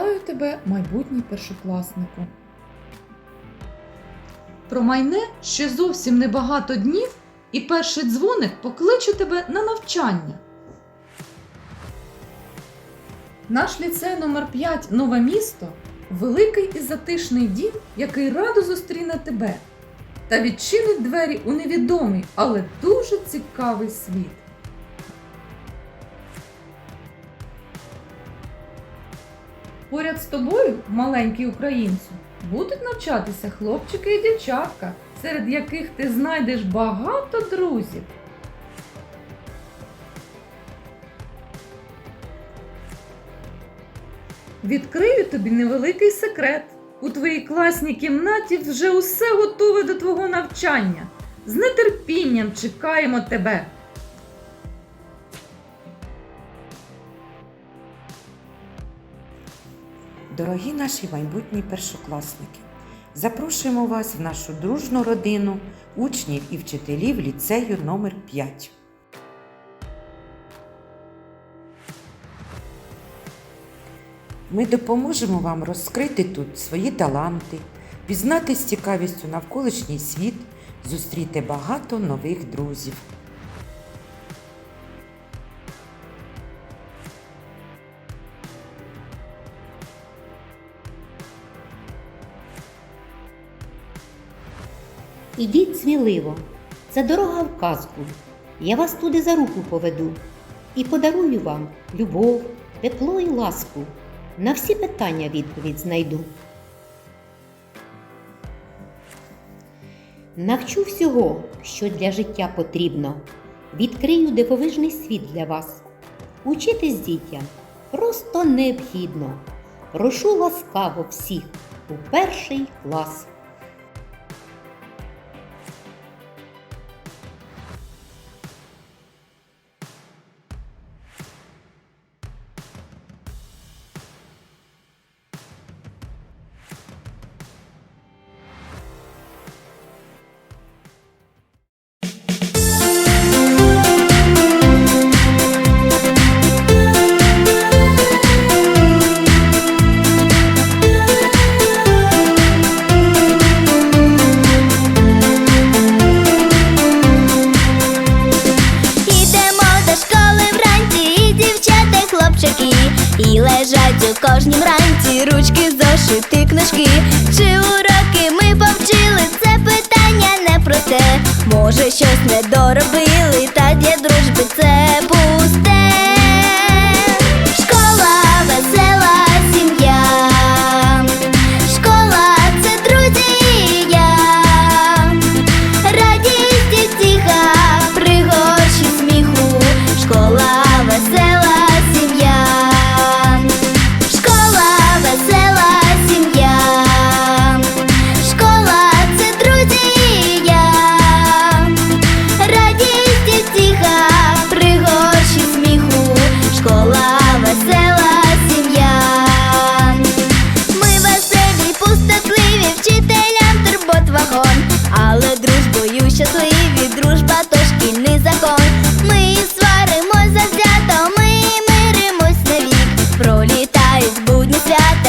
тебе, майбутній першокласнику. Промайне ще зовсім небагато днів, і перший дзвоник покличе тебе на навчання. Наш ліцей номер 5 Нове місто великий і затишний дім, який радо зустріне тебе та відчинить двері у невідомий, але дуже цікавий світ. Поряд з тобою, маленький українцю, будуть навчатися хлопчики і дівчатка, серед яких ти знайдеш багато друзів. Відкрию тобі невеликий секрет. У твоїй класній кімнаті вже усе готове до твого навчання. З нетерпінням чекаємо тебе. Дорогі наші майбутні першокласники, запрошуємо вас в нашу дружну родину учнів і вчителів ліцею номер 5. Ми допоможемо вам розкрити тут свої таланти, пізнати з цікавістю навколишній світ, зустріти багато нових друзів. Ідіть сміливо, це дорога в казку. Я вас туди за руку поведу і подарую вам любов, тепло і ласку. На всі питання відповідь знайду. Навчу всього, що для життя потрібно. Відкрию дивовижний світ для вас. Учитись дітям просто необхідно. Прошу ласкаво всіх у перший клас. Лежать кожнім ранці ручки, зошити, книжки. Чи уроки ми повчили? Це питання не про те. Може, щось не доробили.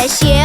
谢谢。